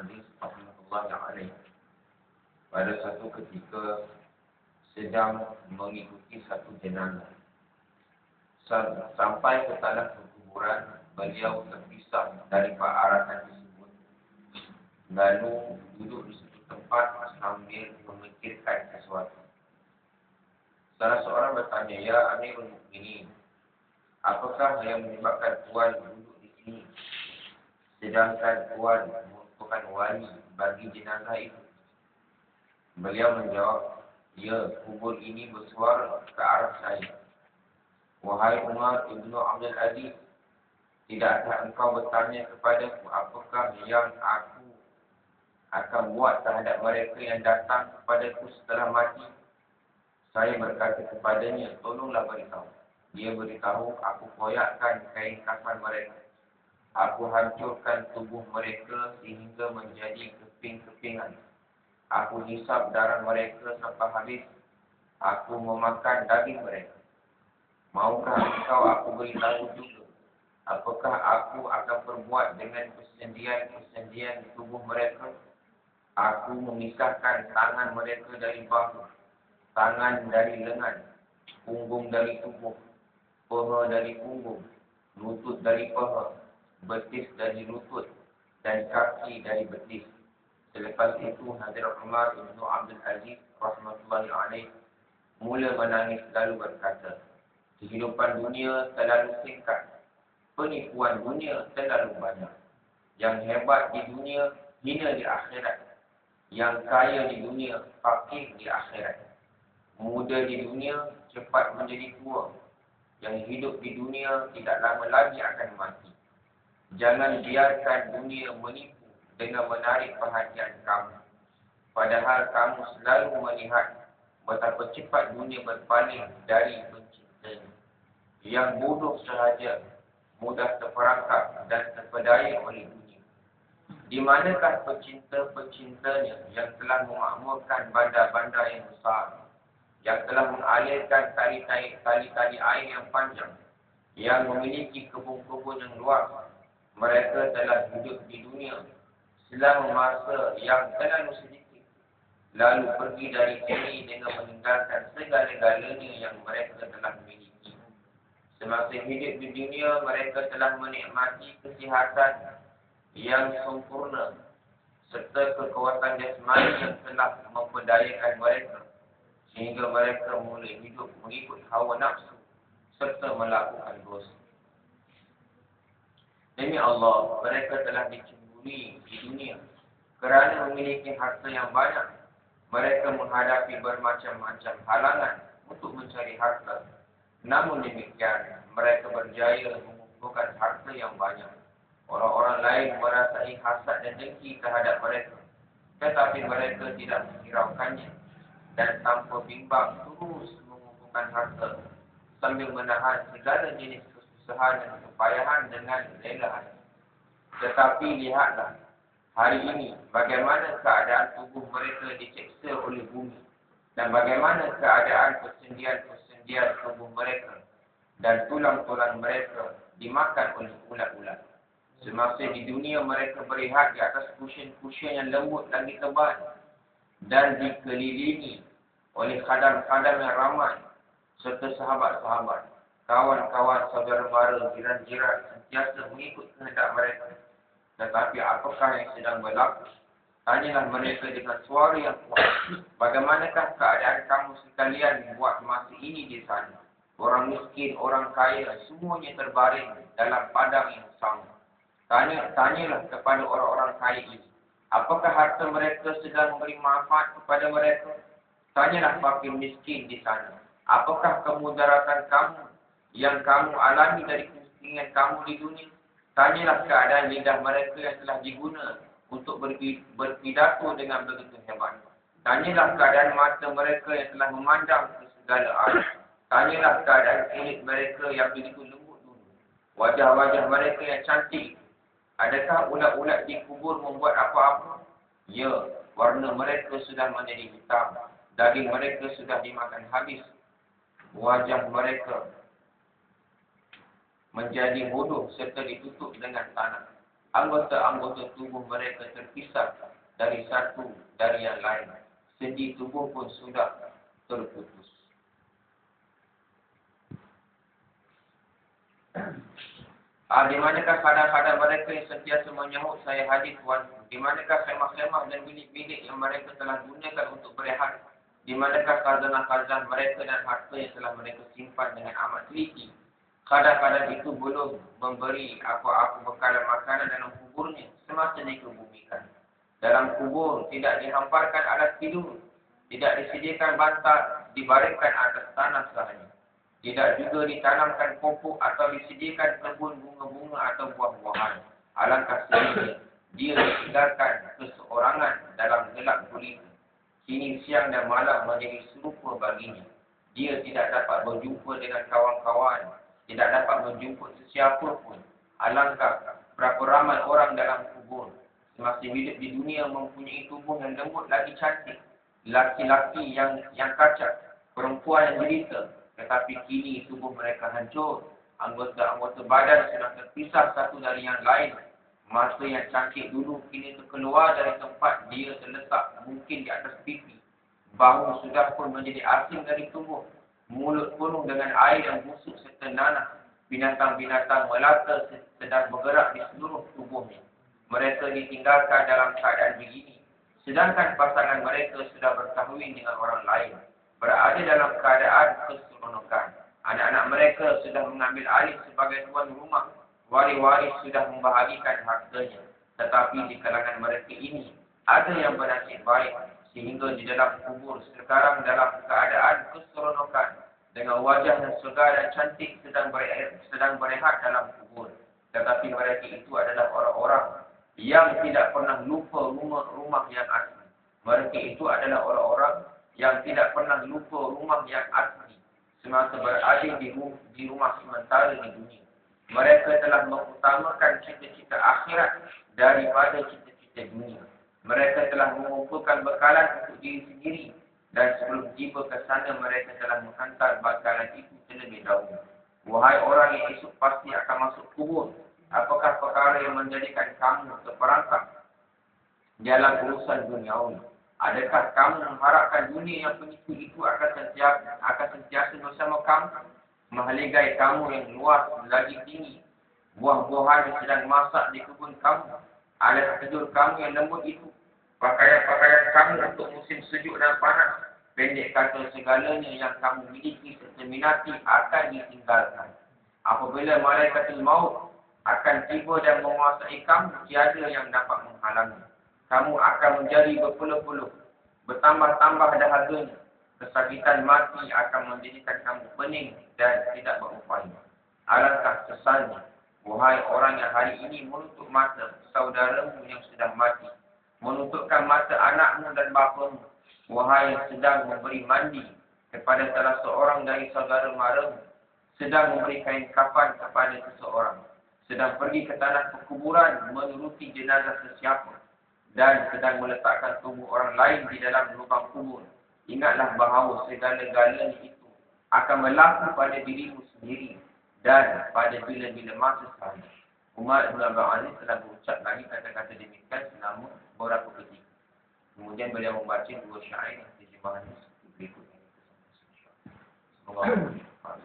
Aziz alaih pada satu ketika sedang mengikuti satu jenazah. Sampai ke tanah perkuburan, beliau terpisah dari arahan tersebut. Lalu duduk di satu tempat sambil memikirkan sesuatu. Salah seorang bertanya, Ya Amirul Mukminin, apakah yang menyebabkan Tuan duduk di sini? Sedangkan Tuan merupakan wali bagi jenazah itu. Beliau menjawab, Ya, kubur ini bersuara ke arah saya. Wahai Umar Ibn Abdul Aziz, tidakkah engkau bertanya kepada aku apakah yang aku akan buat terhadap mereka yang datang kepadaku setelah mati? Saya berkata kepadanya, tolonglah beritahu. Dia beritahu, aku koyakkan kain kafan mereka. Aku hancurkan tubuh mereka sehingga menjadi keping-kepingan. Aku hisap darah mereka sampai habis. Aku memakan daging mereka. Maukah engkau aku beritahu juga? Apakah aku akan berbuat dengan persendian-persendian tubuh mereka? Aku memisahkan tangan mereka dari bahu tangan dari lengan, punggung dari tubuh, paha dari punggung, lutut dari paha, betis dari lutut, dan kaki dari betis. Selepas itu, Hadirat Umar Ibn Abdul Aziz Rahmatullahi Alaih mula menangis lalu berkata, Kehidupan dunia terlalu singkat. Penipuan dunia terlalu banyak. Yang hebat di dunia, hina di akhirat. Yang kaya di dunia, fakir di akhirat muda di dunia cepat menjadi tua. Yang hidup di dunia tidak lama lagi akan mati. Jangan biarkan dunia menipu dengan menarik perhatian kamu. Padahal kamu selalu melihat betapa cepat dunia berpaling dari pencintanya. Yang bodoh sahaja mudah terperangkap dan terpedaya oleh dunia. Di manakah pecinta-pecintanya yang telah memakmurkan bandar-bandar yang besar yang telah mengalirkan tali-tali air yang panjang, yang memiliki kebun-kebun yang luas. Mereka telah hidup di dunia selama masa yang terlalu sedikit. Lalu pergi dari sini dengan meninggalkan segala-galanya yang mereka telah miliki. Semasa hidup di dunia, mereka telah menikmati kesihatan yang sempurna serta kekuatan jasmani yang telah memperdayakan mereka sehingga mereka mulai hidup mengikut hawa nafsu serta melakukan dosa. Demi Allah, mereka telah dicemburi di dunia kerana memiliki harta yang banyak. Mereka menghadapi bermacam-macam halangan untuk mencari harta. Namun demikian, mereka berjaya mengumpulkan harta yang banyak. Orang-orang lain merasai hasad dan dengki terhadap mereka. Tetapi mereka tidak menghiraukannya dan tanpa bimbang terus mengumpulkan harta sambil menahan segala jenis kesusahan dan kepayahan dengan rela Tetapi lihatlah, hari ini bagaimana keadaan tubuh mereka diseksa oleh bumi dan bagaimana keadaan persendian-persendian tubuh mereka dan tulang-tulang mereka dimakan oleh ulat-ulat. Semasa di dunia mereka berehat di atas kusyen-kusyen yang lembut lagi tebal dan dikelilingi oleh khadam-khadam yang ramai serta sahabat-sahabat, kawan-kawan saudara-mara, jiran-jiran sentiasa mengikut kehendak mereka. Tetapi apakah yang sedang berlaku? Tanyalah mereka dengan suara yang kuat. Bagaimanakah keadaan kamu sekalian buat masa ini di sana? Orang miskin, orang kaya, semuanya terbaring dalam padang yang sama. Tanya, tanyalah kepada orang-orang kaya ini. Apakah harta mereka sedang memberi manfaat kepada mereka? Tanyalah fakir miskin di sana. Apakah kemudaratan kamu yang kamu alami dari kemiskinan kamu di dunia? Tanyalah keadaan lidah mereka yang telah diguna untuk berpidato dengan begitu hebat. Tanyalah keadaan mata mereka yang telah memandang ke segala arah. Tanyalah keadaan kulit mereka yang begitu lembut dulu. Wajah-wajah mereka yang cantik. Adakah ulat-ulat di kubur membuat apa-apa? Ya, warna mereka sudah menjadi hitam. Daging mereka sudah dimakan habis. Wajah mereka menjadi bodoh serta ditutup dengan tanah. anggota-anggota tubuh mereka terpisah dari satu dari yang lain. Sendi tubuh pun sudah terputus. Ah, di manakah kadang-kadang mereka yang sentiasa menyahut saya hadir Tuhan? Di manakah khemah-khemah dan bilik-bilik yang mereka telah gunakan untuk berehat? Di manakah kazanah-kazanah mereka dan harta yang telah mereka simpan dengan amat teliti? Kadang-kadang itu belum memberi apa-apa bekalan makanan dalam kuburnya semasa dikebumikan. Dalam kubur tidak dihamparkan alat tidur. Tidak disediakan bantal dibaringkan atas tanah sahaja. Tidak juga ditanamkan pokok atau disediakan kebun bunga-bunga atau buah-buahan. Alangkah sedihnya, dia ditinggalkan keseorangan dalam gelap gulita. Kini siang dan malam menjadi serupa baginya. Dia tidak dapat berjumpa dengan kawan-kawan. Tidak dapat berjumpa sesiapa pun. Alangkah berapa ramai orang dalam kubur. Semasa hidup di dunia mempunyai tubuh yang lembut lagi cantik. Laki-laki yang yang kacak. Perempuan yang jelita tetapi kini tubuh mereka hancur. Anggota-anggota badan sudah terpisah satu dari yang lain. Masa yang cantik dulu kini terkeluar dari tempat dia terletak mungkin di atas pipi. Bahu sudah pun menjadi asing dari tubuh. Mulut penuh dengan air yang busuk serta nanah. Binatang-binatang melata sedang bergerak di seluruh tubuhnya. Mereka ditinggalkan dalam keadaan begini. Sedangkan pasangan mereka sudah berkahwin dengan orang lain berada dalam keadaan keseronokan. Anak-anak mereka sudah mengambil alih sebagai tuan rumah. Waris-waris sudah membahagikan hartanya. Tetapi di kalangan mereka ini, ada yang bernasib baik. Sehingga di dalam kubur sekarang dalam keadaan keseronokan. Dengan wajah yang segar dan cantik sedang berehat, sedang berehat dalam kubur. Tetapi mereka itu adalah orang-orang yang tidak pernah lupa rumah-rumah yang asli. Mereka itu adalah orang-orang yang tidak pernah lupa rumah yang asli semasa berada di, di rumah sementara di dunia. Mereka telah mengutamakan cita-cita akhirat daripada cita-cita dunia. Mereka telah mengumpulkan bekalan untuk diri sendiri dan sebelum tiba ke sana mereka telah menghantar bekalan itu terlebih dahulu. Wahai orang yang esok pasti akan masuk kubur, apakah perkara yang menjadikan kamu terperangkap dalam urusan dunia ini? Adakah kamu mengharapkan dunia yang penipu itu akan sentiasa, akan sentiasa bersama kamu? Mahaligai kamu yang luas lagi tinggi. Buah-buahan yang sedang masak di kebun kamu. Alat tidur kamu yang lembut itu. Pakaian-pakaian kamu untuk musim sejuk dan panas. Pendek kata segalanya yang kamu miliki serta minati akan ditinggalkan. Apabila malaikat maut akan tiba dan menguasai kamu, tiada yang dapat menghalangi kamu akan menjadi berpuluh-puluh. Bertambah-tambah dahaganya. Kesakitan mati akan menjadikan kamu pening dan tidak berupaya. Alangkah sesalnya. Wahai orang yang hari ini menutup mata saudaramu yang sudah mati. Menutupkan mata anakmu dan bapamu. Wahai yang sedang memberi mandi kepada salah seorang dari saudara maramu. Sedang memberi kain kapan kepada seseorang. Sedang pergi ke tanah perkuburan menuruti jenazah sesiapa dan sedang meletakkan tubuh orang lain di dalam lubang kubur. Ingatlah bahawa segala-galanya itu akan berlaku pada dirimu sendiri dan pada bila-bila masa sekali. Umar Ibn Abang Aziz telah berucap lagi kata-kata demikian selama beberapa ketika. Kemudian beliau membaca dua syair yang terjemahan berikut ini. Semoga Allah.